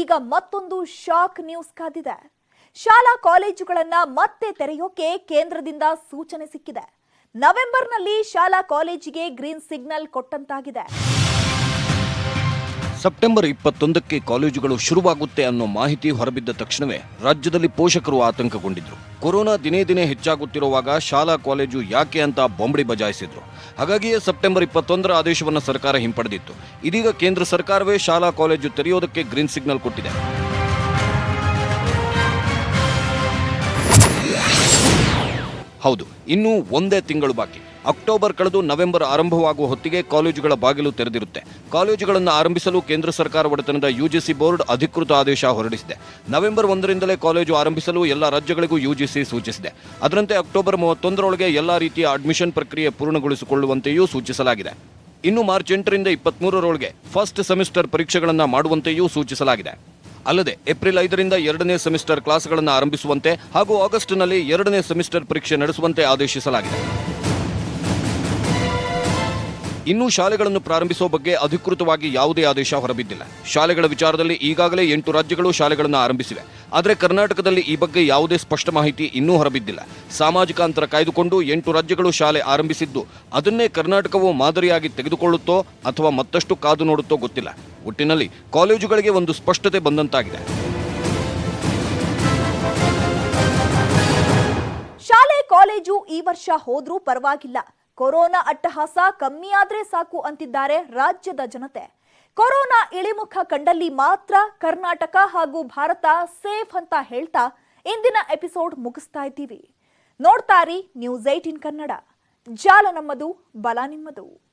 ಈಗ ಮತ್ತೊಂದು shock news ಕಾದಿದೆ. ಶಾಲಾ ಕಾಲೇಜುಗಳನ್ನ ಮತ್ತೆ ತೆರೆಯೋಕೆ ಕೇಂದ್ರದಿಂದ ಸೂಚನೆ ಸಿಕ್ಕಿದೆ. ನವೆಂಬರ್ನಲ್ಲಿ ಶಾಲಾ ಕಾಲೇಜಿಗೆ ಗ್ರೀನ್ ಸಿಗ್ನಲ್ ಕೊಟ್ಟಂತಾಗಿದೆ. ಸೆಪ್ಟೆಂಬರ್ ಇಪ್ಪತ್ತೊಂದಕ್ಕೆ ಕಾಲೇಜುಗಳು ಶುರುವಾಗುತ್ತೆ ಅನ್ನೋ ಮಾಹಿತಿ ಹೊರಬಿದ್ದ ತಕ್ಷಣವೇ ರಾಜ್ಯದಲ್ಲಿ ಪೋಷಕರು ಆತಂಕಗೊಂಡಿದ್ರು. ಕೊರೋನಾ ದಿನೇ ದಿನೇ ಹೆಚ್ಚಾಗುತ್ತಿರುವಾಗ ಶಾಲಾ ಕಾಲೇಜು ಯಾಕೆ ಅಂತ ಬೊಂಬಡಿ ಬಜಾಯಿಸಿದ್ರು. ಹಾಗಾಗಿಯೇ ಸೆಪ್ಟೆಂಬರ್ ಇಪ್ಪತ್ತೊಂದರ ಆದೇಶವನ್ನು ಸರ್ಕಾರ ಹಿಂಪಡೆದಿತ್ತು. ಇದೀಗ ಕೇಂದ್ರ ಸರ್ಕಾರವೇ ಶಾಲಾ ಕಾಲೇಜು ತೆರೆಯೋದಕ್ಕೆ ಗ್ರೀನ್ ಸಿಗ್ನಲ್ ಕೊಟ್ಟಿದೆ. ಹೌದು, ಇನ್ನೂ ಒಂದೇ ತಿಂಗಳು ಬಾಕಿ. ಅಕ್ಟೋಬರ್ ಕಳೆದು ನವೆಂಬರ್ ಆರಂಭವಾಗುವ ಹೊತ್ತಿಗೆ ಕಾಲೇಜುಗಳ ಬಾಗಿಲು ತೆರೆದಿರುತ್ತೆ. ಕಾಲೇಜುಗಳನ್ನು ಆರಂಭಿಸಲು ಕೇಂದ್ರ ಸರ್ಕಾರ ಒಡೆತನದ ಯುಜಿಸಿ ಬೋರ್ಡ್ ಅಧಿಕೃತ ಆದೇಶ ಹೊರಡಿಸಿದೆ. ನವೆಂಬರ್ ಒಂದರಿಂದಲೇ ಕಾಲೇಜು ಆರಂಭಿಸಲು ಎಲ್ಲ ರಾಜ್ಯಗಳಿಗೂ ಯುಜಿಸಿ ಸೂಚಿಸಿದೆ. ಅದರಂತೆ ಅಕ್ಟೋಬರ್ ಮೂವತ್ತೊಂದರೊಳಗೆ ಎಲ್ಲ ರೀತಿಯ ಅಡ್ಮಿಷನ್ ಪ್ರಕ್ರಿಯೆ ಪೂರ್ಣಗೊಳಿಸಿಕೊಳ್ಳುವಂತೆಯೂ ಸೂಚಿಸಲಾಗಿದೆ. ಇನ್ನು ಮಾರ್ಚ್ ಎಂಟರಿಂದ ಇಪ್ಪತ್ಮೂರರೊಳಗೆ ಫಸ್ಟ್ ಸೆಮಿಸ್ಟರ್ ಪರೀಕ್ಷೆಗಳನ್ನು ಮಾಡುವಂತೆಯೂ ಸೂಚಿಸಲಾಗಿದೆ. ಅಲ್ಲದೆ ಏಪ್ರಿಲ್ ಐದರಿಂದ ಎರಡನೇ ಸೆಮಿಸ್ಟರ್ ಕ್ಲಾಸ್ಗಳನ್ನು ಆರಂಭಿಸುವಂತೆ ಹಾಗೂ ಆಗಸ್ಟ್ನಲ್ಲಿ ಎರಡನೇ ಸೆಮಿಸ್ಟರ್ ಪರೀಕ್ಷೆ ನಡೆಸುವಂತೆ ಆದೇಶಿಸಲಾಗಿದೆ. ಇನ್ನೂ ಶಾಲೆಗಳನ್ನು ಪ್ರಾರಂಭಿಸುವ ಬಗ್ಗೆ ಅಧಿಕೃತವಾಗಿ ಯಾವುದೇ ಆದೇಶ ಹೊರಬಿದ್ದಿಲ್ಲ. ಶಾಲೆಗಳ ವಿಚಾರದಲ್ಲಿ ಈಗಾಗಲೇ ಎಂಟು ರಾಜ್ಯಗಳು ಶಾಲೆಗಳನ್ನು ಆರಂಭಿಸಿವೆ. ಆದರೆ ಕರ್ನಾಟಕದಲ್ಲಿ ಈ ಬಗ್ಗೆ ಯಾವುದೇ ಸ್ಪಷ್ಟ ಮಾಹಿತಿ ಇನ್ನೂ ಹೊರಬಿದ್ದಿಲ್ಲ. ಸಾಮಾಜಿಕ ಅಂತರ ಕಾಯ್ದುಕೊಂಡು ಎಂಟು ರಾಜ್ಯಗಳು ಶಾಲೆ ಆರಂಭಿಸಿದ್ದು, ಅದನ್ನೇ ಕರ್ನಾಟಕವು ಮಾದರಿಯಾಗಿ ತೆಗೆದುಕೊಳ್ಳುತ್ತೋ ಅಥವಾ ಮತ್ತಷ್ಟು ಕಾದು ನೋಡುತ್ತೋ ಗೊತ್ತಿಲ್ಲ. ಒಟ್ಟಿನಲ್ಲಿ ಕಾಲೇಜುಗಳಿಗೆ ಒಂದು ಸ್ಪಷ್ಟತೆ ಬಂದಂತಾಗಿದೆ. ಶಾಲೆ, ಕಾಲೇಜು ಈ ವರ್ಷ ಹೋದ್ರೂ ಪರವಾಗಿಲ್ಲ. ಕೊರೋನಾ ಅಟ್ಟಹಾಸ ಕಮ್ಮಿಯಾದ್ರೆ ಸಾಕು ಅಂತಿದ್ದಾರೆ ರಾಜ್ಯದ ಜನತೆ. ಕೊರೋನಾ ಇಳಿಮುಖ ಕಂಡಲ್ಲಿ ಮಾತ್ರ ಕರ್ನಾಟಕ ಹಾಗೂ ಭಾರತ ಸೇಫ್ ಅಂತ ಹೇಳ್ತಾ ಇಂದಿನ ಎಪಿಸೋಡ್ ಮುಗಿಸ್ತಾ ಇದ್ದೀವಿ. ನೋಡ್ತಾರಿ ನ್ಯೂಸ್ ಏಟಿನ್ ಕನ್ನಡ. ಜಾಲ ನಮ್ಮದು, ಬಲ ನಿಮ್ಮದು.